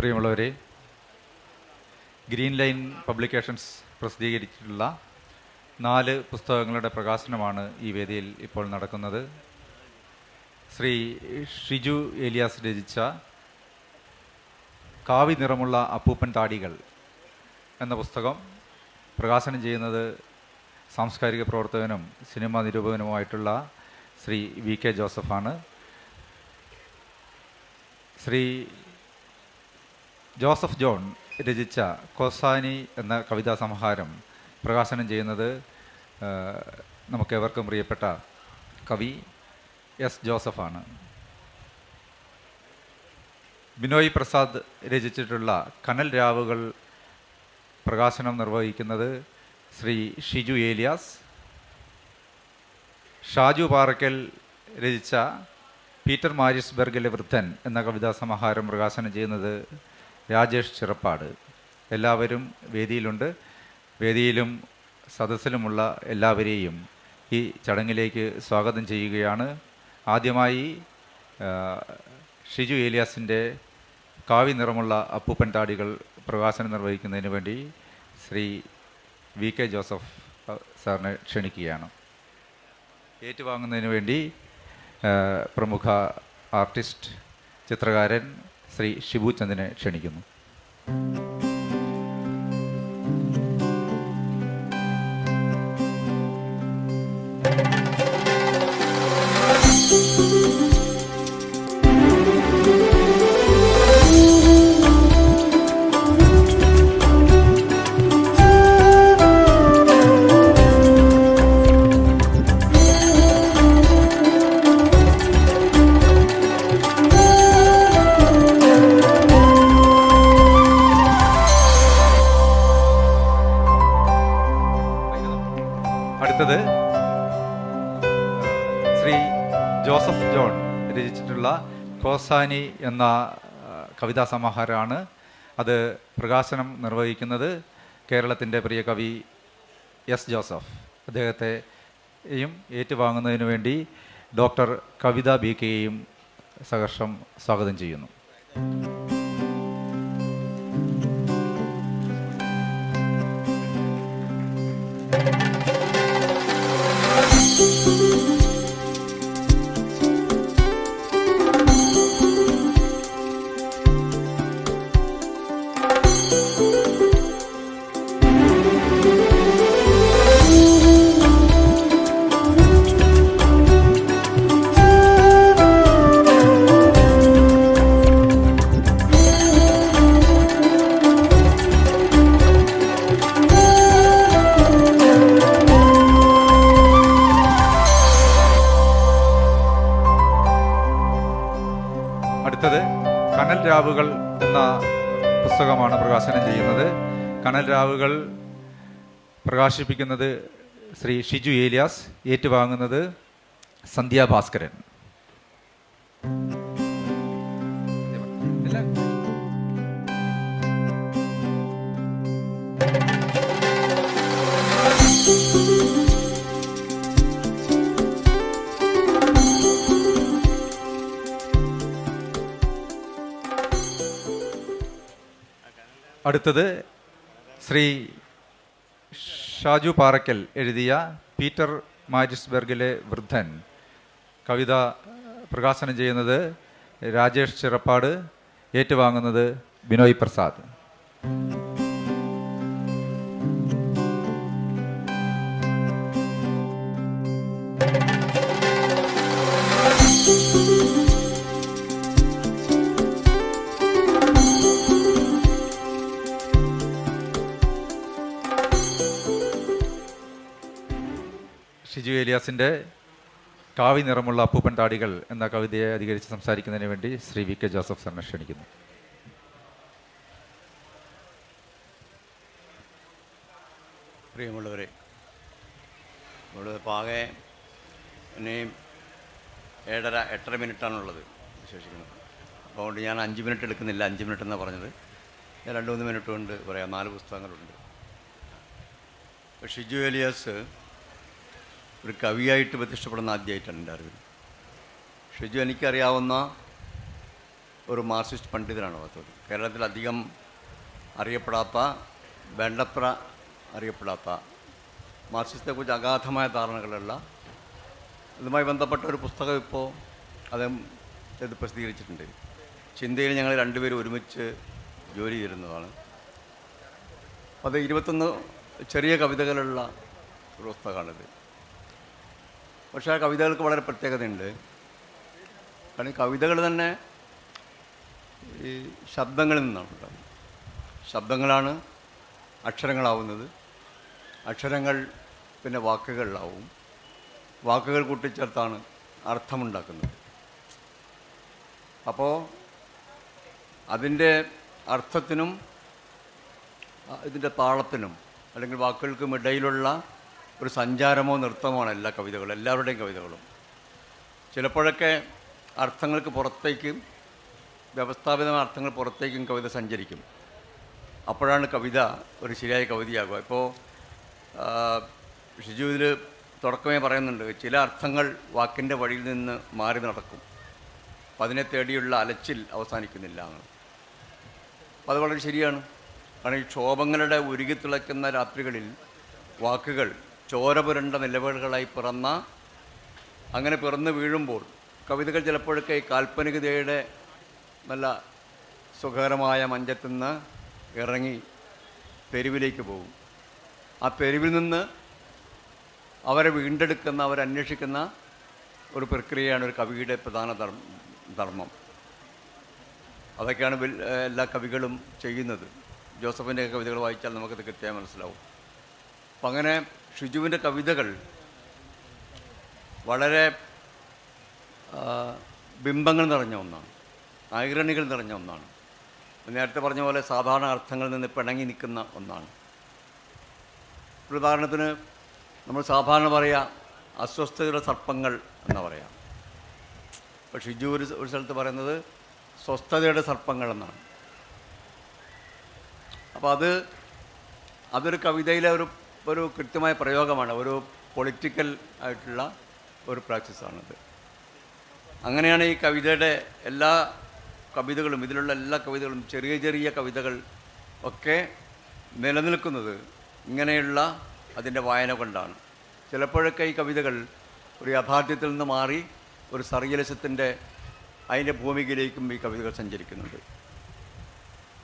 പ്രിയമുള്ളവരെ green line publications പ്രസിദ്ധീകരിച്ചിട്ടുള്ള നാല് പുസ്തകങ്ങളുടെ പ്രകാശനമാണ് ഈ വേദിയിൽ ഇപ്പോൾ നടക്കുന്നത്. ശ്രീ ഷിജു ഏലിയാസ് രചിച്ച കാവി നിറമുള്ള അപ്പൂപ്പൻ താടികൾ എന്ന പുസ്തകം പ്രകാശനം ചെയ്യുന്നത് സാംസ്കാരിക പ്രവർത്തകനും സിനിമാ നിരൂപകനുമായിട്ടുള്ള ശ്രീ വി കെ ജോസഫാണ്. ശ്രീ ജോസഫ് ജോൺ രചിച്ച കൊസാനി എന്ന കവിതാ സമാഹാരം പ്രകാശനം ചെയ്യുന്നത് നമുക്ക് നമുക്കേവർക്കും പ്രിയപ്പെട്ട കവി എസ് ജോസഫാണ്. ബിനോയ് പ്രസാദ് രചിച്ചിട്ടുള്ള കനൽ രാവുകൾ പ്രകാശനം നിർവഹിക്കുന്നത് ശ്രീ ഷിജു ഏലിയാസ്. ഷാജു പാറക്കൽ രചിച്ച പീറ്റർ മാരിസ്ബർഗിലെ വൃദ്ധൻ എന്ന കവിതാ സമാഹാരം പ്രകാശനം ചെയ്യുന്നത് രാജേഷ് ചിറപ്പാട്. എല്ലാവരും വേദിയിലുണ്ട്. വേദിയിലും സദസ്സിലുമുള്ള എല്ലാവരെയും ഈ ചടങ്ങിലേക്ക് സ്വാഗതം ചെയ്യുകയാണ്. ആദ്യമായി ഷിജു ഏലിയാസിന്റെ കാവി നിറമുള്ള അപ്പൂപ്പൻ താടികൾ പ്രകാശനം നിർവഹിക്കുന്നതിന് വേണ്ടി ശ്രീ വി കെ ജോസഫ് സാറിനെ ക്ഷണിക്കുകയാണ്. ഏറ്റുവാങ്ങുന്നതിന് വേണ്ടി പ്രമുഖ ആർട്ടിസ്റ്റ് ചിത്രകാരൻ ശ്രീ ഷിബു ക്ഷണിക്കുന്നു. കവിതാ സമാഹാരമാണ് അത് പ്രകാശനം നിർവഹിക്കുന്നത് കേരളത്തിന്റെ പ്രിയ കവി എസ് ജോസഫ്. അദ്ദേഹത്തെയും ഏറ്റുവാങ്ങുന്നതിന് വേണ്ടി ഡോക്ടർ കവിത ബി കെയും സഹർഷം സ്വാഗതം ചെയ്യുന്നു. കനൽ രാവുകൾ എന്ന പുസ്തകമാണ് പ്രകാശനം ചെയ്യുന്നത്. കനൽരാവുകൾ പ്രകാശിപ്പിക്കുന്നത് ശ്രീ ഷിജു ഏലിയാസ് ഏറ്റുവാങ്ങുന്നത് സന്ധ്യ അടുത്തത് ശ്രീ ഷാജു പാറക്കൽ എഴുതിയ പീറ്റർ മാജിസ്ബർഗിലെ വൃദ്ധൻ. കവിത പ്രകാശനം ചെയ്യുന്നത് രാജേഷ് ചിറപ്പാട് ഏറ്റുവാങ്ങുന്നത് ബിനോയ് പ്രസാദ്. ഷിജു ഏലിയാസിന്റെ കാവി നിറമുള്ള അപ്പൂപ്പൻ താടികൾ എന്ന കവിതയെ അധികരിച്ച് സംസാരിക്കുന്നതിന് വേണ്ടി ശ്രീ വി കെ ജോസഫ് സാറിനെ ക്ഷണിക്കുന്നു. പ്രിയമുള്ളവരെ നമ്മൾ പാകെ ഇനിയും ഏഴര എട്ടര മിനിറ്റാണുള്ളത് വിശേഷിക്കുന്നത്. അതുകൊണ്ട് ഞാൻ അഞ്ച് മിനിറ്റ് എടുക്കുന്നില്ല അഞ്ച് മിനിറ്റ് എന്നാണ് പറഞ്ഞത്. ഞാൻ രണ്ട് മൂന്ന് മിനിറ്റ് കൊണ്ട് പറയാം നാല് പുസ്തകങ്ങളുണ്ട്. ഷിജു ഏലിയാസ് ഒരു കവിയായിട്ട് പ്രത്യക്ഷപ്പെടുന്ന ആദ്യമായിട്ടാണ് എന്റെ അറിവിൽ. ഷിജു എനിക്കറിയാവുന്ന ഒരു മാർക്സിസ്റ്റ് പണ്ഡിതനാണ് വാസ്തവത്തിൽ കേരളത്തിലധികം അറിയപ്പെടാത്ത വേണ്ടത്ര അറിയപ്പെടാത്ത മാർക്സിസത്തെക്കുറിച്ച് അഗാധമായ ധാരണകളുള്ള ഇതുമായി ബന്ധപ്പെട്ട ഒരു പുസ്തകം ഇപ്പോൾ അദ്ദേഹം ഇത് പ്രസിദ്ധീകരിച്ചിട്ടുണ്ട്. ചിന്തയിൽ ഞങ്ങൾ രണ്ടുപേരും ഒരുമിച്ച് ജോലി ചെയ്തിരുന്നതാണ്. അത് ഇരുപത്തൊന്ന് ചെറിയ കവിതകളുള്ള ഒരു പുസ്തകമാണിത്. പക്ഷേ ആ കവിതകൾക്ക് വളരെ പ്രത്യേകതയുണ്ട്. കാരണം കവിതകൾ തന്നെ ഈ ശബ്ദങ്ങളിൽ നിന്നാണ് ശബ്ദങ്ങളാണ് അക്ഷരങ്ങളാവുന്നത്. അക്ഷരങ്ങൾ പിന്നെ വാക്കുകളിലാവും. വാക്കുകൾ കൂട്ടിച്ചേർത്താണ് അർത്ഥമുണ്ടാക്കുന്നത്. അപ്പോൾ അതിന്റെ അർത്ഥത്തിനും ഇതിന്റെ താളത്തിനും അല്ലെങ്കിൽ വാക്കുകൾക്കും ഇടയിലുള്ള ഒരു സഞ്ചാരമോ നൃത്തമാണ് എല്ലാ കവിതകളും എല്ലാവരുടെയും കവിതകളും. ചിലപ്പോഴൊക്കെ അർത്ഥങ്ങൾക്ക് പുറത്തേക്കും വ്യവസ്ഥാപിതമായ അർത്ഥങ്ങൾ പുറത്തേക്കും കവിത സഞ്ചരിക്കും. അപ്പോഴാണ് കവിത ഒരു ശരിയായ കവിതയാകുക. ഇപ്പോൾ ഷിജു ഇതിൽ തുടക്കമേ പറയുന്നുണ്ട് ചില അർത്ഥങ്ങൾ വാക്കിന്റെ വഴിയിൽ നിന്ന് മാറി നടക്കും. അപ്പം അതിനെ തേടിയുള്ള അലച്ചിൽ അവസാനിക്കുന്നില്ല അപ്പോൾ അത് വളരെ ശരിയാണ്. കാരണം ഈ ക്ഷോഭങ്ങളുടെ ഉരുകി തിളയ്ക്കുന്ന രാത്രികളിൽ വാക്കുകൾ ചോര പുരണ്ട നിലവുകളായി പിറന്ന അങ്ങനെ പിറന്നു വീഴുമ്പോൾ കവിതകൾ ചിലപ്പോഴൊക്കെ ഈ കാൽപ്പനികതയുടെ നല്ല സുഖകരമായ മഞ്ചത്തുനിന്ന് ഇറങ്ങി തെരുവിലേക്ക് പോകും. ആ തെരുവിൽ നിന്ന് അവരെ വീണ്ടെടുക്കുന്ന അവരന്വേഷിക്കുന്ന ഒരു പ്രക്രിയയാണ് ഒരു കവിയുടെ പ്രധാന ധർമ്മ അതൊക്കെയാണ് എല്ലാ കവികളും ചെയ്യുന്നത്. ജോസഫിന്റെ കവിതകൾ വായിച്ചാൽ നമുക്കത് കൃത്യമായി മനസ്സിലാവും. അപ്പം അങ്ങനെ ഷിജുവിന്റെ കവിതകൾ വളരെ ബിംബങ്ങൾ നിറഞ്ഞ ഒന്നാണ്. ഐറണികൾ നിറഞ്ഞ ഒന്നാണ്. നേരത്തെ പറഞ്ഞ പോലെ സാധാരണ അർത്ഥങ്ങളിൽ നിന്ന് പിണങ്ങി നിൽക്കുന്ന ഒന്നാണ്. ഉദാഹരണത്തിന് നമ്മൾ സാധാരണ പറയുക അസ്വസ്ഥതയുടെ സർപ്പങ്ങൾ എന്ന് പറയാം. ഇപ്പോൾ ഷിജു ഒരു ഒരു സ്ഥലത്ത് പറയുന്നത് സ്വസ്ഥതയുടെ സർപ്പങ്ങൾ എന്നാണ്. അപ്പോൾ അത് അതൊരു കവിതയിലെ ഒരു ഒരു കൃത്യമായ പ്രയോഗമാണ്. ഒരു പൊളിറ്റിക്കൽ ആയിട്ടുള്ള ഒരു പ്രാക്ടീസാണിത് അങ്ങനെയാണ് ഈ കവിതയുടെ എല്ലാ കവിതകളും ഇതിലുള്ള എല്ലാ കവിതകളും ചെറിയ ചെറിയ കവിതകൾ ഒക്കെ നിലനിൽക്കുന്നത് ഇങ്ങനെയുള്ള അതിന്റെ വായന കൊണ്ടാണ്. ചിലപ്പോഴൊക്കെ ഈ കവിതകൾ ഒരു യാഥാർത്ഥ്യത്തിൽ നിന്ന് മാറി ഒരു സർഗലസത്തിന്റെ അതിന്റെ ഭൂമികയിലേക്കും ഈ കവിതകൾ സഞ്ചരിക്കുന്നുണ്ട്.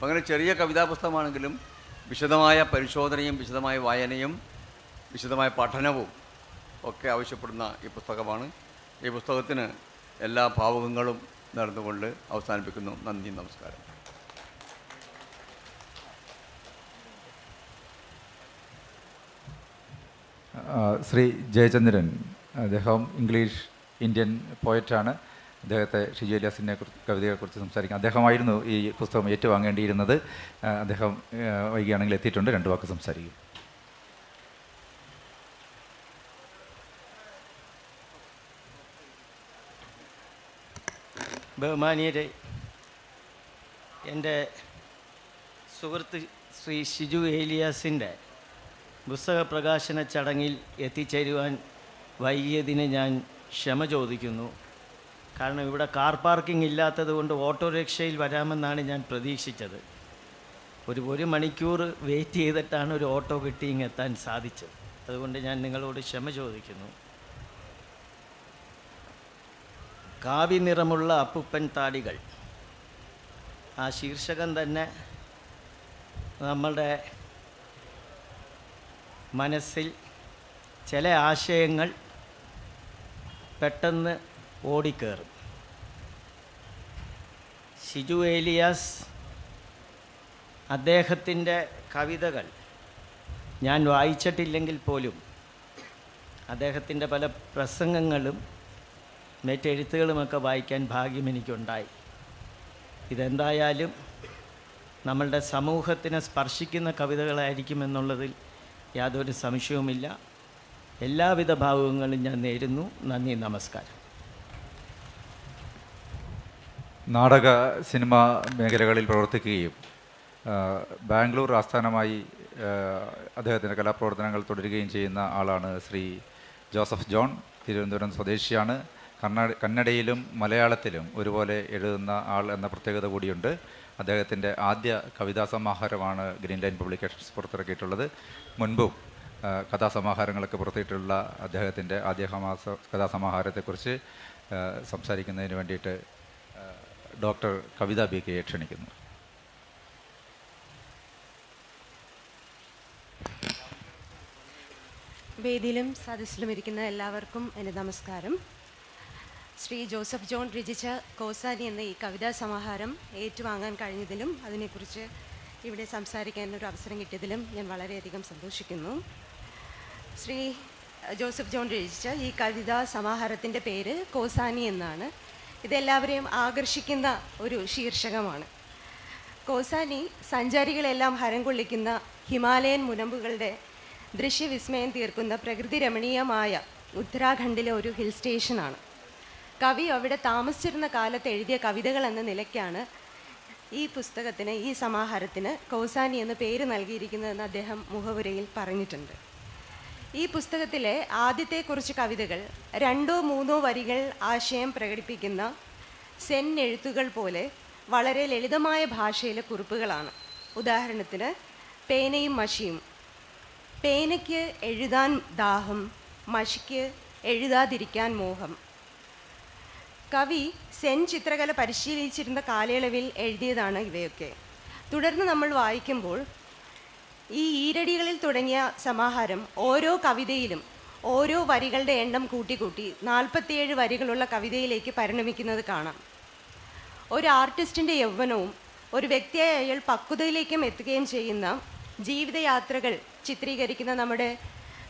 അങ്ങനെ ചെറിയ കവിതാ പുസ്തകമാണെങ്കിലും വിശദമായ പരിശോധനയും വിശദമായ വായനയും വിശദമായ പഠനവും ഒക്കെ ആവശ്യപ്പെടുന്ന ഈ പുസ്തകമാണ്. ഈ പുസ്തകത്തിന് എല്ലാ ഭാവുകങ്ങളും നടന്നുകൊണ്ട് അവസാനിപ്പിക്കുന്നു. നന്ദി നമസ്കാരം. ശ്രീ ജയചന്ദ്രൻ അദ്ദേഹം ഇംഗ്ലീഷ് ഇന്ത്യൻ പോയറ്റാണ് അദ്ദേഹത്തെ ഷിജു കുറിച്ച് കവിതയെക്കുറിച്ച് സംസാരിക്കാം. അദ്ദേഹമായിരുന്നു ഈ പുസ്തകം ഏറ്റുവാങ്ങേണ്ടിയിരുന്നത്. അദ്ദേഹം വൈകിയാണെങ്കിൽ എത്തിയിട്ടുണ്ട്. രണ്ട് വാക്ക് സംസാരിക്കും. ബഹുമാനിയരെ എന്റെ സുഹൃത്ത് ശ്രീ ഷിജു ഏലിയാസിന്റെ പുസ്തക പ്രകാശന ചടങ്ങിൽ എത്തിച്ചേരുവാൻ വൈകിയതിന് ഞാൻ ക്ഷമ ചോദിക്കുന്നു. കാരണം ഇവിടെ കാർ പാർക്കിംഗ് ഇല്ലാത്തത് കൊണ്ട് ഓട്ടോറിക്ഷയിൽ വരാമെന്നാണ് ഞാൻ പ്രതീക്ഷിച്ചത്. ഒരു ഒരു മണിക്കൂർ വെയിറ്റ് ചെയ്തിട്ടാണ് ഒരു ഓട്ടോ കിട്ടി ഇങ്ങെത്താൻ സാധിച്ചത്. അതുകൊണ്ട് ഞാൻ നിങ്ങളോട് ക്ഷമ ചോദിക്കുന്നു. കാവി നിറമുള്ള അപ്പുപ്പൻ താടികൾ. ആ ശീർഷകം തന്നെ നമ്മളുടെ മനസ്സിൽ ചില ആശയങ്ങൾ പെട്ടെന്ന് ഓടിക്കേറും. ഷിജു ഏലിയാസ് അദ്ദേഹത്തിന്റെ കവിതകൾ ഞാൻ വായിച്ചിട്ടില്ലെങ്കിൽ പോലും അദ്ദേഹത്തിന്റെ പല പ്രസംഗങ്ങളും മറ്റെഴുത്തുകളുമൊക്കെ വായിക്കാൻ ഭാഗ്യം എനിക്കുണ്ടായി. ഇതെന്തായാലും നമ്മളുടെ സമൂഹത്തിനെ സ്പർശിക്കുന്ന കവിതകളായിരിക്കുമെന്നുള്ളതിൽ യാതൊരു സംശയവുമില്ല. എല്ലാവിധ ഭാവുകങ്ങളും ഞാൻ നേരുന്നു. നന്ദി നമസ്കാരം. നാടക സിനിമ മേഖലകളിൽ പ്രവർത്തിക്കുകയും ബാംഗ്ലൂർ ആസ്ഥാനമായി അദ്ദേഹത്തിന്റെ കലാപ്രവർത്തനങ്ങൾ തുടരുകയും ചെയ്യുന്ന ആളാണ് ശ്രീ ജോസഫ് ജോൺ. തിരുവനന്തപുരം സ്വദേശിയാണ്. കന്നഡ കന്നഡയിലും മലയാളത്തിലും ഒരുപോലെ എഴുതുന്ന ആൾ എന്ന പ്രത്യേകത കൂടിയുണ്ട്. അദ്ദേഹത്തിന്റെ ആദ്യ കവിതാ സമാഹാരമാണ് ഗ്രീൻ ലൈൻ പബ്ലിക്കേഷൻസ് പുറത്തിറക്കിയിട്ടുള്ളത്. മുൻപും കഥാസമാഹാരങ്ങളൊക്കെ പുറത്തിയിട്ടുള്ള അദ്ദേഹത്തിന്റെ ആദ്യ കഥാസമാഹാരത്തെക്കുറിച്ച് സംസാരിക്കുന്നതിന് വേണ്ടിയിട്ട് ഡോക്ടർ കവിത ബി കെയെ ക്ഷണിക്കുന്നു. വേദിയിലും സദസ്സിലും ഇരിക്കുന്ന എല്ലാവർക്കും എന്റെ നമസ്കാരം. ശ്രീ ജോസഫ് ജോൺ രചിച്ച കോസാനി എന്ന ഈ കവിതാ സമാഹാരം ഏറ്റുവാങ്ങാൻ കഴിഞ്ഞതിലും അതിനെക്കുറിച്ച് ഇവിടെ സംസാരിക്കാൻ ഒരു അവസരം കിട്ടിയതിലും ഞാൻ വളരെയധികം സന്തോഷിക്കുന്നു. ശ്രീ ജോസഫ് ജോൺ രചിച്ച ഈ കവിതാ സമാഹാരത്തിന്റെ പേര് കോസാനി എന്നാണ്. ഇതെല്ലാവരെയും ആകർഷിക്കുന്ന ഒരു ശീർഷകമാണ്. കോസാനി സഞ്ചാരികളെല്ലാം ഹരം കൊള്ളിക്കുന്ന ഹിമാലയൻ മുനമ്പുകളുടെ ദൃശ്യവിസ്മയം തീർക്കുന്ന പ്രകൃതി രമണീയമായ ഉത്തരാഖണ്ഡിലെ ഒരു ഹിൽ സ്റ്റേഷനാണ്. കവി അവിടെ താമസിച്ചിരുന്ന കാലത്ത് എഴുതിയ കവിതകൾ എന്ന നിലയ്ക്കാണ് ഈ പുസ്തകത്തിന് ഈ സമാഹാരത്തിന് കൗസാനി എന്ന് പേര് നൽകിയിരിക്കുന്നതെന്ന് അദ്ദേഹം മുഖവുരയിൽ പറഞ്ഞിട്ടുണ്ട്. ഈ പുസ്തകത്തിലെ ആദ്യത്തെ കുറച്ച് കവിതകൾ രണ്ടോ മൂന്നോ വരികൾ ആശയം പ്രകടിപ്പിക്കുന്ന സെൻ എഴുത്തുകൾ പോലെ വളരെ ലളിതമായ ഭാഷയിലെ കുറിപ്പുകളാണ്. ഉദാഹരണത്തിന് പേനയും മഷിയും. പേനയ്ക്ക് എഴുതാൻ ദാഹം മഷിക്ക് എഴുതാതിരിക്കാൻ മോഹം. കവി സെൻ ചിത്രകല പരിശീലിച്ചിരുന്ന കാലയളവിൽ എഴുതിയതാണ് ഇവയൊക്കെ. തുടർന്ന് നമ്മൾ വായിക്കുമ്പോൾ ഈ ഈരടികളിൽ തുടങ്ങിയ സമാഹാരം ഓരോ കവിതയിലും ഓരോ വരികളുടെ എണ്ണം കൂട്ടിക്കൂട്ടി നാൽപ്പത്തിയേഴ് വരികളുള്ള കവിതയിലേക്ക് പരിണമിക്കുന്നത് കാണാം. ഒരു ആർട്ടിസ്റ്റിന്റെ യൗവനവും ഒരു വ്യക്തിയായ അയാൾ പക്വതയിലേക്കും എത്തുകയും ചെയ്യുന്ന ജീവിതയാത്രകൾ ചിത്രീകരിക്കുന്ന നമ്മുടെ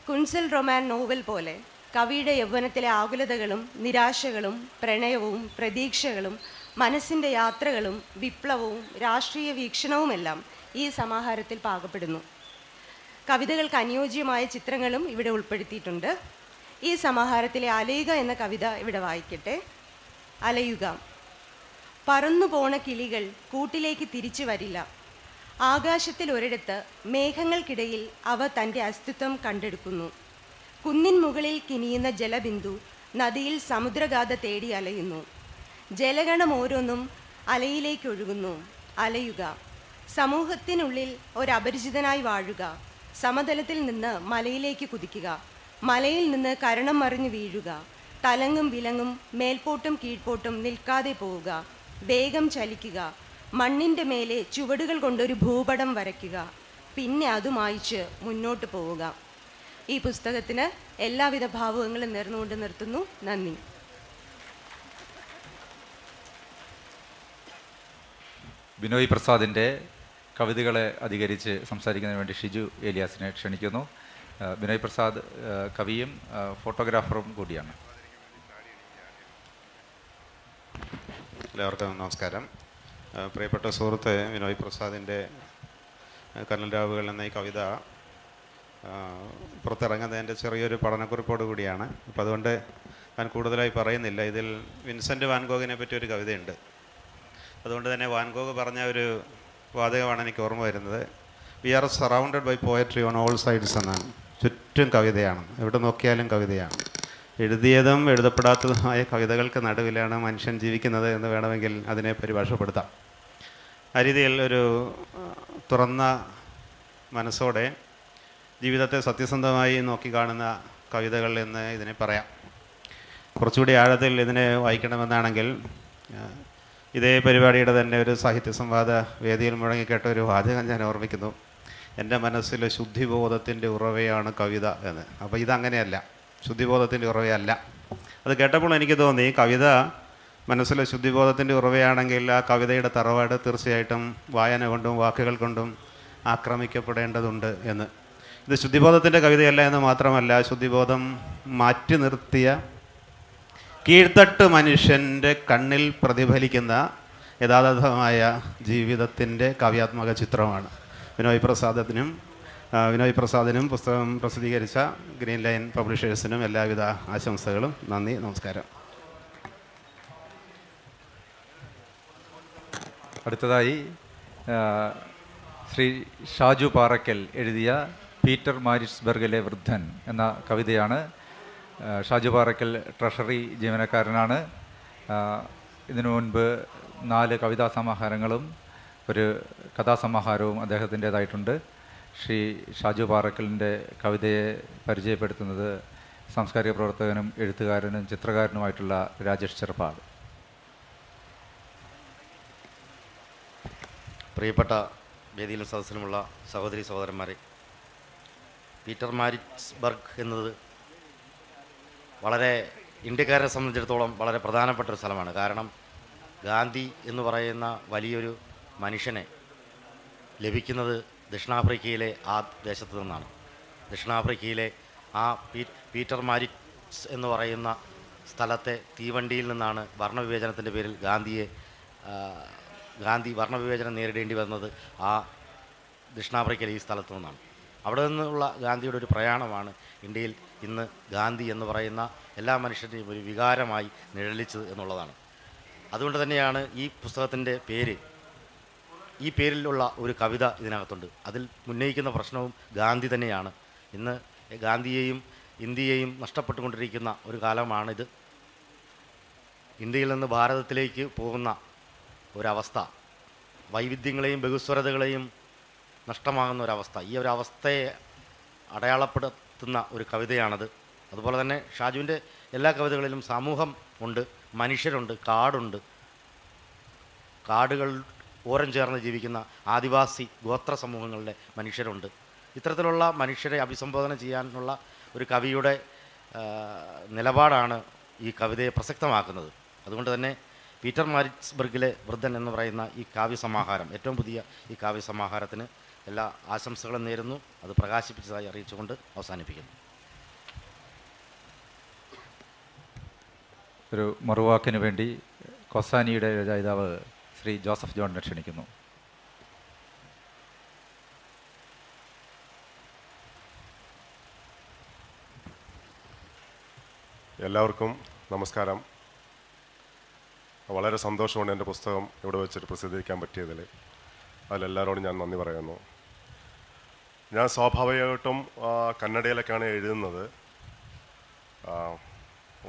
കുൻസിൽ റൊമാൻ നോവൽ പോലെ കവിയുടെ യൗവനത്തിലെ ആകുലതകളും നിരാശകളും പ്രണയവും പ്രതീക്ഷകളും മനസ്സിന്റെ യാത്രകളും വിപ്ലവവും രാഷ്ട്രീയ വീക്ഷണവുമെല്ലാം ഈ സമാഹാരത്തിൽ പാകപ്പെടുന്നു. കവിതകൾക്ക് അനുയോജ്യമായ ചിത്രങ്ങളും ഇവിടെ ഉൾപ്പെടുത്തിയിട്ടുണ്ട്. ഈ സമാഹാരത്തിലെ അലയുക എന്ന കവിത ഇവിടെ വായിക്കട്ടെ. അലയുക. പറന്നു പോണ കിളികൾ കൂട്ടിലേക്ക് തിരിച്ചു വരില്ല. ആകാശത്തിൽ ഒരിടത്ത് മേഘങ്ങൾക്കിടയിൽ അവ തന്റെ അസ്തിത്വം കണ്ടെടുക്കുന്നു. കുന്നിൻ മുകളിൽ കിനിയുന്ന ജലബിന്ദു നദിയിൽ സമുദ്രഗാഥ തേടി അലയുന്നു. ജലഗണം ഓരോന്നും അലയിലേക്കൊഴുകുന്നു അലയുക. സമൂഹത്തിനുള്ളിൽ ഒരപരിചിതനായി വാഴുക. സമതലത്തിൽ നിന്ന് മലയിലേക്ക് കുതിക്കുക. മലയിൽ നിന്ന് കരണം മറിഞ്ഞു വീഴുക. തലങ്ങും വിലങ്ങും മേൽപോട്ടും കീഴ്പോട്ടും നിൽക്കാതെ പോവുക. വേഗം ചലിക്കുക. മണ്ണിന്റെ മേലെ ചുവടുകൾ കൊണ്ടൊരു ഭൂപടം വരയ്ക്കുക. പിന്നെ അത് മായിച്ച് മുന്നോട്ട് പോവുക. ഈ പുസ്തകത്തിന് എല്ലാവിധ ഭാവുകങ്ങളും നേർന്നുകൊണ്ട് നിർത്തുന്നു. നന്ദി. ബിനോയ് പ്രസാദിന്റെ കവിതകളെ അധികരിച്ച് സംസാരിക്കുന്നതിന് വേണ്ടി ഷിജു ഏലിയാസിനെ ക്ഷണിക്കുന്നു. വിനയ് പ്രസാദ് കവിയും ഫോട്ടോഗ്രാഫറും കൂടിയാണ്. എല്ലാവർക്കും നമസ്കാരം. പ്രിയപ്പെട്ട സുഹൃത്ത് വിനോയ് പ്രസാദിന്റെ ആ, കനൽ എന്ന ഈ കവിത പുറത്തിറങ്ങുന്നതിന്റെ ചെറിയൊരു പഠനക്കുറിപ്പോട് കൂടിയാണ്. അപ്പോൾ അതുകൊണ്ട് ഞാൻ കൂടുതലായി പറയുന്നില്ല. ഇതിൽ വിൻസെന്റ് വാൻഗോഗിനെ പറ്റി ഒരു കവിതയുണ്ട്. അതുകൊണ്ട് തന്നെ വാൻഗോഗ് പറഞ്ഞ ഒരു വാചകമാണ് എനിക്ക് ഓർമ്മ വരുന്നത്. We are surrounded by poetry on all sides എന്നാണ്. ചുറ്റും കവിതയാണ്. എവിടെ നോക്കിയാലും കവിതയാണ്. എഴുതിയതും എഴുതപ്പെടാത്തതുമായ കവിതകൾക്ക് നടുവിലാണ് മനുഷ്യൻ ജീവിക്കുന്നത് എന്ന് വേണമെങ്കിൽ അതിനെ പരിഭാഷപ്പെടുത്താം. ആ രീതിയിൽ ഒരു തുറന്ന മനസ്സോടെ ജീവിതത്തെ സത്യസന്ധമായി നോക്കിക്കാണുന്ന കവിതകൾ എന്ന് ഇതിനെ പറയാം. കുറച്ചുകൂടി ആഴത്തിൽ ഇതിനെ വായിക്കണമെന്നാണെങ്കിൽ ഇതേ പരിപാടിയുടെ തന്നെ ഒരു സാഹിത്യ സംവാദ വേദിയിൽ മുഴങ്ങിക്കേട്ട ഒരു വാചകം ഞാൻ ഓർമ്മിക്കുന്നു. എന്റെ മനസ്സിൽ ശുദ്ധിബോധത്തിന്റെ ഉറവയാണ് കവിത എന്ന്. അപ്പോൾ ഇതങ്ങനെയല്ല. ശുദ്ധിബോധത്തിന്റെ ഉറവയല്ല. അത് കേട്ടപ്പോൾ എനിക്ക് തോന്നി കവിത മനസ്സിലെ ശുദ്ധിബോധത്തിന്റെ ഉറവയാണെങ്കിൽ ആ കവിതയുടെ തറവാട് തീർച്ചയായിട്ടും വായന കൊണ്ടും വാക്കുകൾ കൊണ്ടും ആക്രമിക്കപ്പെടേണ്ടതുണ്ട് എന്ന്. ഇത് ശുദ്ധിബോധത്തിന്റെ കവിതയല്ല എന്ന് മാത്രമല്ല ശുദ്ധിബോധം മാറ്റി നിർത്തിയ കീഴ്ത്തട്ട് മനുഷ്യന്റെ കണ്ണിൽ പ്രതിഫലിക്കുന്ന യഥാർത്ഥമായ ജീവിതത്തിന്റെ കാവ്യാത്മക ചിത്രമാണ്. വിനോയ് പ്രസാദത്തിനും വിനോയ് പ്രസാദിനും പുസ്തകം പ്രസിദ്ധീകരിച്ച ഗ്രീൻ ലൈൻ പബ്ലിഷേഴ്സിനും എല്ലാവിധ ആശംസകളും. നന്ദി നമസ്കാരം. അടുത്തതായി ശ്രീ ഷാജു പാറക്കൽ എഴുതിയ പീറ്റർ മാരിസ്ബർഗിലെ വൃദ്ധൻ എന്ന കവിതയാണ് ഷാജു പാറയ്ക്കൽ ട്രഷറി ജീവനക്കാരനാണ്. ഇതിനു മുൻപ് നാല് കവിതാ സമാഹാരങ്ങളും ഒരു കഥാസമാഹാരവും അദ്ദേഹത്തിന്റേതായിട്ടുണ്ട്. ശ്രീ ഷാജു പാറക്കലിന്റെ കവിതയെ പരിചയപ്പെടുത്തുന്നത് സാംസ്കാരിക പ്രവർത്തകനും എഴുത്തുകാരനും ചിത്രകാരനുമായിട്ടുള്ള രാജേഷ് ചെറുപ്പാട്. പ്രിയപ്പെട്ട വേദിയിലും സദസ്സിലുമുള്ള സഹോദരി സഹോദരന്മാരെ പീറ്റർ മാരിറ്റ്സ്ബർഗ് എന്നത് വളരെ ഇന്ത്യക്കാരെ സംബന്ധിച്ചിടത്തോളം വളരെ പ്രധാനപ്പെട്ട ഒരു സ്ഥലമാണ്. കാരണം ഗാന്ധി എന്ന് പറയുന്ന വലിയൊരു മനുഷ്യനെ ലഭിക്കുന്നത് ദക്ഷിണാഫ്രിക്കയിലെ ആ ദേശത്ത് നിന്നാണ്. ദക്ഷിണാഫ്രിക്കയിലെ ആ പീറ്റർ മാരിറ്റ്സ് എന്ന് പറയുന്ന സ്ഥലത്തെ തീവണ്ടിയിൽ നിന്നാണ് വർണവിവേചനത്തിന്റെ പേരിൽ ഗാന്ധിയെ ഗാന്ധി വർണവിവേചനം നേരിടേണ്ടി വന്നത് ആ ദക്ഷിണാഫ്രിക്കയിലെ ഈ സ്ഥലത്തു നിന്നാണ്. അവിടെ നിന്നുള്ള ഗാന്ധിയുടെ ഒരു പ്രയാണമാണ് ഇന്ത്യയിൽ ഇന്ന് ഗാന്ധി എന്ന് പറയുന്ന എല്ലാ മനുഷ്യരുടെയും ഒരു വികാരമായി നിഴലിച്ചത് എന്നുള്ളതാണ്. അതുകൊണ്ട് തന്നെയാണ് ഈ പുസ്തകത്തിന്റെ പേര് ഈ പേരിലുള്ള ഒരു കവിത ഇതിനകത്തുണ്ട്. അതിൽ ഉന്നയിക്കുന്ന പ്രശ്നവും ഗാന്ധി തന്നെയാണ്. ഇന്ന് ഗാന്ധിയെയും ഇന്ത്യയെയും നഷ്ടപ്പെട്ടുകൊണ്ടിരിക്കുന്ന ഒരു കാലമാണിത്. ഇന്ത്യയിൽ നിന്ന് ഭാരതത്തിലേക്ക് പോകുന്ന ഒരവസ്ഥ വൈവിധ്യങ്ങളെയും ബഹുസ്വരതകളെയും നഷ്ടമാകുന്ന ഒരവസ്ഥ ഈ ഒരു അവസ്ഥയെ അടയാളപ്പെടുത്തുന്ന ഒരു കവിതയാണത്. അതുപോലെ തന്നെ ഷാജുവിന്റെ എല്ലാ കവിതകളിലും സമൂഹം ഉണ്ട് മനുഷ്യരുണ്ട് കാടുണ്ട്. കാടുകൾ ഓരം ചേർന്ന് ജീവിക്കുന്ന ആദിവാസി ഗോത്ര സമൂഹങ്ങളിലെ മനുഷ്യരുണ്ട്. ഇത്തരത്തിലുള്ള മനുഷ്യരെ അഭിസംബോധന ചെയ്യാനുള്ള ഒരു കവിയുടെ നിലപാടാണ് ഈ കവിതയെ പ്രസക്തമാക്കുന്നത്. അതുകൊണ്ട് തന്നെ പീറ്റർ മാരിറ്റ്സ്ബർഗിലെ വൃദ്ധൻ എന്ന് പറയുന്ന ഈ കാവ്യസമാഹാരം ഏറ്റവും പുതിയ ഈ കാവ്യസമാഹാരത്തിന് എല്ലാ ആശംസകളും നേരുന്നു. അത് പ്രകാശിപ്പിച്ചതായി അറിയിച്ചുകൊണ്ട് അവസാനിപ്പിക്കുന്നു. ഒരു മറുവാക്കിന് വേണ്ടി കൊസാനിയുടെ രചയിതാവ് ശ്രീ ജോസഫ് ജോണിനെ ക്ഷണിക്കുന്നു. എല്ലാവർക്കും നമസ്കാരം. വളരെ സന്തോഷമുണ്ട് എന്റെ പുസ്തകം ഇവിടെ വെച്ചിട്ട് പ്രസിദ്ധീകരിക്കാൻ പറ്റിയതിൽ. അതിലെല്ലാവരോടും ഞാൻ നന്ദി പറയുന്നു. ഞാൻ സ്വാഭാവികമായിട്ടും കന്നഡയിലൊക്കെയാണ് എഴുതുന്നത്.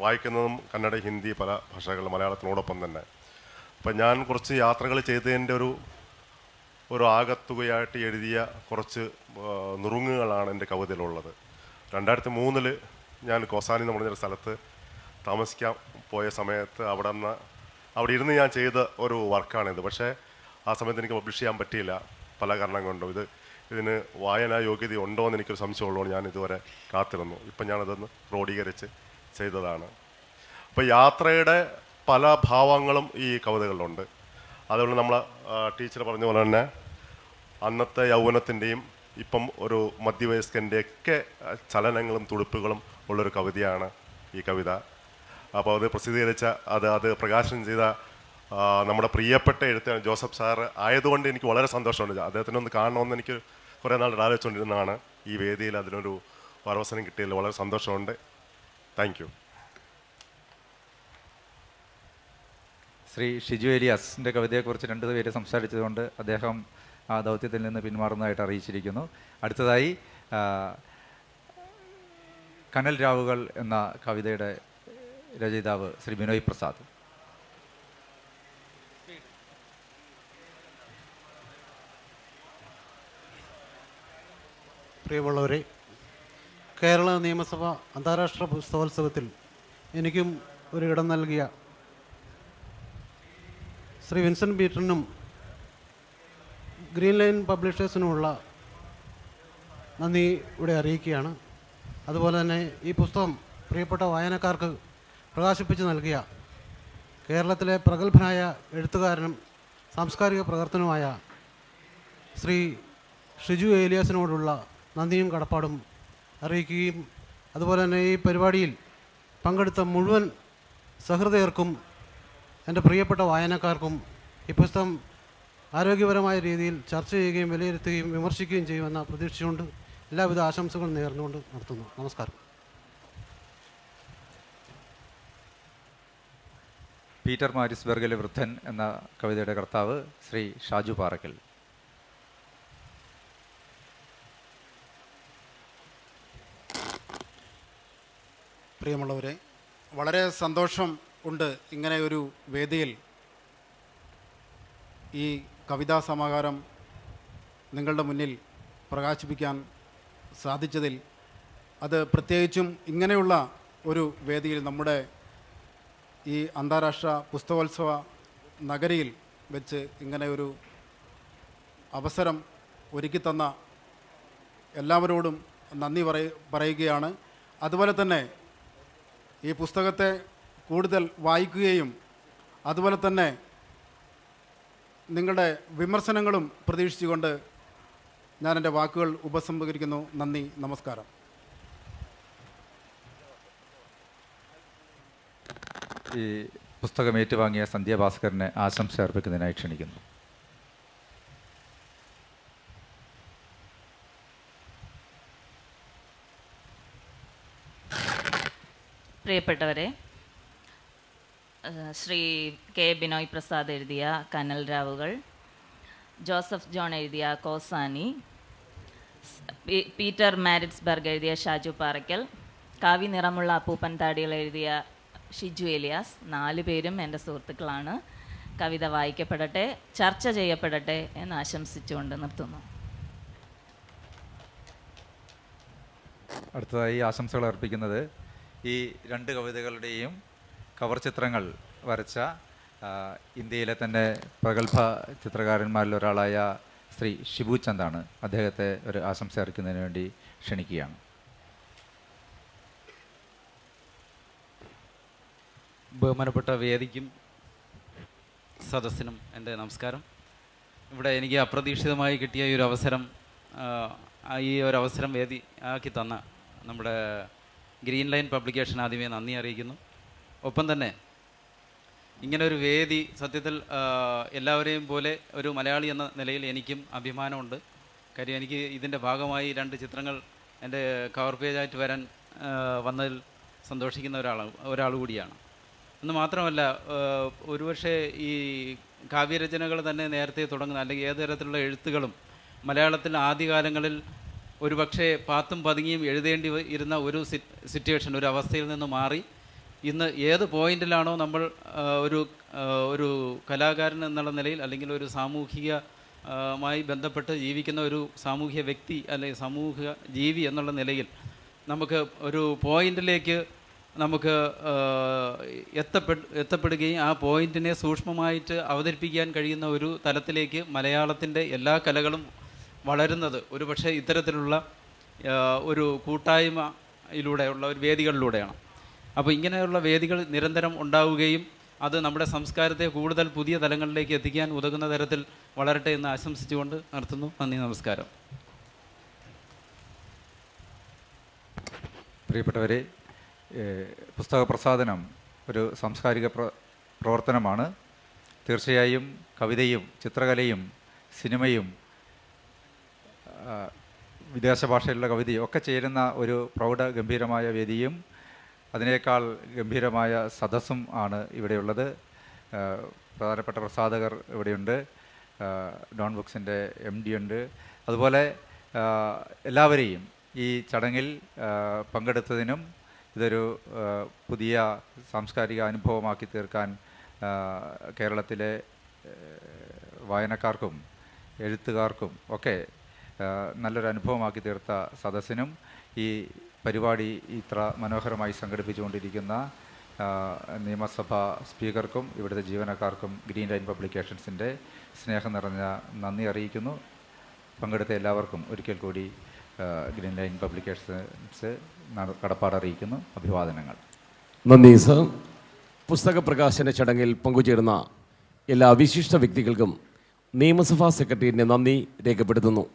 വായിക്കുന്നതും കന്നഡ ഹിന്ദി പല ഭാഷകൾ മലയാളത്തിനോടൊപ്പം തന്നെ. അപ്പം ഞാൻ കുറച്ച് യാത്രകൾ ചെയ്തതിന്റെ ഒരു ഒരു ആകത്തുകയായിട്ട് എഴുതിയ കുറച്ച് നുറുങ്ങുകളാണ് എന്റെ കവിതയിലുള്ളത്. രണ്ടായിരത്തി മൂന്നിൽ ഞാൻ കോസാനി എന്ന് പറഞ്ഞൊരു സ്ഥലത്ത് താമസിക്കാൻ പോയ സമയത്ത് അവിടെ നിന്ന് അവിടെ ഇരുന്ന് ഞാൻ ചെയ്ത ഒരു വർക്കാണിത്. പക്ഷേ ആ സമയത്ത് എനിക്ക് പബ്ലിഷ് ചെയ്യാൻ പറ്റിയില്ല. പല കാരണം കൊണ്ടും ഇത് ഇതിന് വായനാ യോഗ്യത ഉണ്ടോ എന്ന് എനിക്കൊരു സംശയമുള്ളതുകൊണ്ട് ഞാൻ ഇതുവരെ കാത്തിരുന്നു. ഇപ്പം ഞാനതൊന്ന് ക്രോഡീകരിച്ച് ചെയ്തതാണ്. അപ്പോൾ യാത്രയുടെ പല ഭാവങ്ങളും ഈ കവിതകളിലുണ്ട്. അതുകൊണ്ട് നമ്മൾ ടീച്ചർ പറഞ്ഞ പോലെ തന്നെ അന്നത്തെ യൗവനത്തിന്റെയും ഇപ്പം ഒരു മധ്യവയസ്കന്റെയൊക്കെ ചലനങ്ങളും തുടുപ്പുകളും ഉള്ളൊരു കവിതയാണ് ഈ കവിത. അപ്പോൾ അത് പ്രസിദ്ധീകരിച്ച അത് അത് പ്രകാശനം ചെയ്ത നമ്മുടെ പ്രിയപ്പെട്ട എഴുത്തുകാരൻ ജോസഫ് സാറ് ആയതുകൊണ്ട് എനിക്ക് വളരെ സന്തോഷമുണ്ട്. അദ്ദേഹത്തിനൊന്ന് കാണണമെന്ന് എനിക്ക് കുറേ നാൾ ആലോചിച്ചുകൊണ്ടിരുന്നതാണ് ഈ വേദിയിൽ അതിനൊരു അവസരം കിട്ടിയതിൽ വളരെ സന്തോഷമുണ്ട്. താങ്ക് യു ശ്രീ ഷിജു എലിയാസിന്റെ കവിതയെക്കുറിച്ച് രണ്ട് പേര് സംസാരിച്ചതുകൊണ്ട് അദ്ദേഹം ആ ദൗത്യത്തിൽ നിന്ന് പിന്മാറുന്നതായിട്ട് അറിയിച്ചിരിക്കുന്നു. അടുത്തതായി കനൽ രാവുകൾ എന്ന കവിതയുടെ രചയിതാവ് ശ്രീ ബിനോയ് പ്രസാദ്. പ്രിയമുള്ളവരെ കേരള നിയമസഭ അന്താരാഷ്ട്ര പുസ്തകോത്സവത്തിൽ എനിക്കും ഒരു ഇടം നൽകിയ ശ്രീ വിൻസെന്റ് പീറ്ററിനും ഗ്രീൻ ലൈൻ പബ്ലിഷേഴ്സിനുമുള്ള നന്ദി ഇവിടെ അറിയിക്കുകയാണ്. അതുപോലെ തന്നെ ഈ പുസ്തകം പ്രിയപ്പെട്ട വായനക്കാർക്ക് പ്രകാശിപ്പിച്ച് നൽകിയ കേരളത്തിലെ പ്രഗത്ഭനായ എഴുത്തുകാരനും സാംസ്കാരിക പ്രവർത്തനവുമായ ശ്രീ ഷിജു ഏലിയാസിനോടുള്ള നന്ദിയും കടപ്പാടും അറിയിക്കുകയും അതുപോലെ തന്നെ ഈ പരിപാടിയിൽ പങ്കെടുത്ത മുഴുവൻ സഹൃദയർക്കും എന്റെ പ്രിയപ്പെട്ട വായനക്കാർക്കും ഈ പുസ്തകം ആരോഗ്യപരമായ രീതിയിൽ ചർച്ച ചെയ്യുകയും വിലയിരുത്തുകയും വിമർശിക്കുകയും ചെയ്യുമെന്ന പ്രതീക്ഷയുണ്ട് എല്ലാവിധ ആശംസകളും നേർന്നുകൊണ്ട് നടത്തുന്നു നമസ്കാരം. പീറ്റർ മാരിസ്ബർഗിലെ വൃദ്ധൻ എന്ന കവിതയുടെ കർത്താവ് ശ്രീ ഷാജു പാറക്കൽ. പ്രിയമുള്ളവരെ വളരെ സന്തോഷം ഉണ്ട് ഇങ്ങനെ ഒരു വേദിയിൽ ഈ കവിതാ സമാഹാരം നിങ്ങളുടെ മുന്നിൽ പ്രകാശിപ്പിക്കാൻ സാധിച്ചതിൽ അത് പ്രത്യേകിച്ചും ഇങ്ങനെയുള്ള ഒരു വേദിയിൽ നമ്മുടെ ഈ അന്താരാഷ്ട്ര പുസ്തകോത്സവ നഗരിയിൽ വെച്ച് ഇങ്ങനെ ഒരു അവസരം ഒരുക്കി തന്ന എല്ലാവരോടും നന്ദി പറയ പറയുകയാണ്. അതുപോലെ തന്നെ ഈ പുസ്തകത്തെ കൂടുതൽ വായിക്കുകയും അതുപോലെ തന്നെ നിങ്ങളുടെ വിമർശനങ്ങളും പ്രതീക്ഷിച്ചുകൊണ്ട് ഞാൻ എന്റെ വാക്കുകൾ ഉപസംഹരിക്കുന്നു. നന്ദി നമസ്കാരം. ഈ പുസ്തകം ഏറ്റുവാങ്ങിയ സന്ധ്യാഭാസ്കറിനെ ആശംസ അർപ്പിക്കുന്നതിനായി ക്ഷണിക്കുന്നു. പ്രിയപ്പെട്ടവരെ ശ്രീ കെ ബിനോയ് പ്രസാദ് എഴുതിയ കനൽ രാവുകൾ ജോസഫ് ജോൺ എഴുതിയ കോസാനി പീറ്റർ മാരിറ്റ്സ് പീറ്റർ മാരിറ്റ്സ്ബർഗ് എഴുതിയ ഷാജു പാറയ്ക്കൽ കാവി നിറമുള്ള അപ്പൂപ്പൻ താടികൾ എഴുതിയ ഷിജു എലിയാസ് നാല് പേരും എന്റെ സുഹൃത്തുക്കളാണ്. കവിത വായിക്കപ്പെടട്ടെ ചർച്ച ചെയ്യപ്പെടട്ടെ എന്ന് ആശംസിച്ചുകൊണ്ട് നിർത്തുന്നു. അടുത്തതായി ആശംസകൾ അർപ്പിക്കുന്നത് ഈ രണ്ട് കവിതകളുടെയും കവർ ചിത്രങ്ങൾ വരച്ച ഇന്ത്യയിലെ തന്നെ പ്രഗത്ഭ ചിത്രകാരന്മാരിൽ ഒരാളായ ശ്രീ ഷിബു ചന്ദാണ് അദ്ദേഹത്തെ ഒരു ആശംസ അറിയിക്കുന്നതിന് വേണ്ടി ക്ഷണിക്കുകയാണ്. ബഹുമാനപ്പെട്ട വേദിക്കും സദസ്സിനും എന്റെ നമസ്കാരം. ഇവിടെ എനിക്ക് അപ്രതീക്ഷിതമായി കിട്ടിയ ഈ ഒരു അവസരം ഈ ഒരു അവസരം വേദി ആക്കി തന്ന നമ്മുടെ ഗ്രീൻ ലൈൻ പബ്ലിക്കേഷൻ ആദ്യമേ നന്ദി അറിയിക്കുന്നു. ഒപ്പം തന്നെ ഇങ്ങനെ ഒരു വേദി സത്യത്തിൽ എല്ലാവരെയും പോലെ ഒരു മലയാളി എന്ന നിലയിൽ എനിക്കും അഭിമാനമുണ്ട്. കാര്യം എനിക്ക് ഇതിന്റെ ഭാഗമായി രണ്ട് ചിത്രങ്ങൾ എന്റെ കവർ പേജായിട്ട് വരാൻ വന്നതിൽ സന്തോഷിക്കുന്ന ഒരാൾ ഒരാൾ കൂടിയാണ്. എന്ന് മാത്രമല്ല ഒരുപക്ഷെ ഈ കാവ്യരചനകൾ തന്നെ നേരത്തെ തുടങ്ങുന്ന അല്ലെങ്കിൽ ഏത് തരത്തിലുള്ള എഴുത്തുകളും മലയാളത്തിൽ ആദ്യകാലങ്ങളിൽ ഒരുപക്ഷെ പാത്തും പതുങ്ങിയും എഴുതേണ്ടി ഇരുന്ന ഒരു സിറ്റുവേഷൻ ഒരു അവസ്ഥയിൽ നിന്ന് മാറി. ഇന്ന് ഏത് പോയിന്റിലാണോ നമ്മൾ ഒരു ഒരു കലാകാരൻ എന്നുള്ള നിലയിൽ അല്ലെങ്കിൽ ഒരു സാമൂഹിക മായി ബന്ധപ്പെട്ട് ജീവിക്കുന്ന ഒരു സാമൂഹിക വ്യക്തി അല്ലെങ്കിൽ സാമൂഹിക ജീവി എന്നുള്ള നിലയിൽ നമുക്ക് ഒരു പോയിന്റിലേക്ക് നമുക്ക് എത്തപ്പെട്ട് എത്തപ്പെടുകയും ആ പോയിന്റിനെ സൂക്ഷ്മമായിട്ട് അവതരിപ്പിക്കാൻ കഴിയുന്ന ഒരു തലത്തിലേക്ക് മലയാളത്തിന്റെ എല്ലാ കലകളും വളരുന്നത്. ഒരുപക്ഷെ ഇത്തരത്തിലുള്ള ഒരു കൂട്ടായ്മയിലൂടെയുള്ള ഒരു വേദികളിലൂടെയാണ്. അപ്പോൾ ഇങ്ങനെയുള്ള വേദികൾ നിരന്തരം ഉണ്ടാവുകയും അത് നമ്മുടെ സംസ്കാരത്തെ കൂടുതൽ പുതിയ തലങ്ങളിലേക്ക് എത്തിക്കാൻ ഉതകുന്ന തരത്തിൽ വളരട്ടെ എന്ന് ആശംസിച്ചുകൊണ്ട് നടത്തുന്നു നന്ദി നമസ്കാരം. പ്രിയപ്പെട്ടവരെ പുസ്തക പ്രസാദനം ഒരു സാംസ്കാരിക പ്ര പ്രവർത്തനമാണ്. തീർച്ചയായും കവിതയും ചിത്രകലയും സിനിമയും വിദേശ ഭാഷയിലുള്ള കവിതയും ഒക്കെ ചേരുന്ന ഒരു പ്രൗഢ ഗംഭീരമായ വേദിയും അതിനേക്കാൾ ഗംഭീരമായ സദസ്സും ആണ് ഇവിടെയുള്ളത്. പ്രധാനപ്പെട്ട പ്രസാധകർ ഇവിടെയുണ്ട്. ഡോൺ ബുക്സിന്റെ എം ഡി ഉണ്ട്. അതുപോലെ എല്ലാവരെയും ഈ ചടങ്ങിൽ പങ്കെടുത്തതിനും ഇതൊരു പുതിയ സാംസ്കാരിക അനുഭവമാക്കി തീർക്കാൻ കേരളത്തിലെ വായനക്കാർക്കും എഴുത്തുകാർക്കും ഒക്കെ നല്ലൊരു അനുഭവമാക്കി തീർത്ത സദസ്സിനും ഈ പരിപാടി ഇത്ര മനോഹരമായി സംഘടിപ്പിച്ചുകൊണ്ടിരിക്കുന്ന നിയമസഭാ സ്പീക്കർക്കും ഇവിടുത്തെ ജീവനക്കാർക്കും ഗ്രീൻ ലൈൻ പബ്ലിക്കേഷൻസിന്റെ സ്നേഹം നിറഞ്ഞ നന്ദി അറിയിക്കുന്നു. പങ്കെടുത്ത എല്ലാവർക്കും ഒരിക്കൽ കൂടി ഗ്രീൻ ലൈൻ പബ്ലിക്കേഷൻസ് കടപ്പാടറിയിക്കുന്നു അഭിവാദനങ്ങൾ. നന്ദി സർ. പുസ്തക പ്രകാശന ചടങ്ങിൽ പങ്കുചേരുന്ന എല്ലാ വിശിഷ്ട വ്യക്തികൾക്കും നിയമസഭാ സെക്രട്ടറിയുടെ നന്ദി രേഖപ്പെടുത്തുന്നു.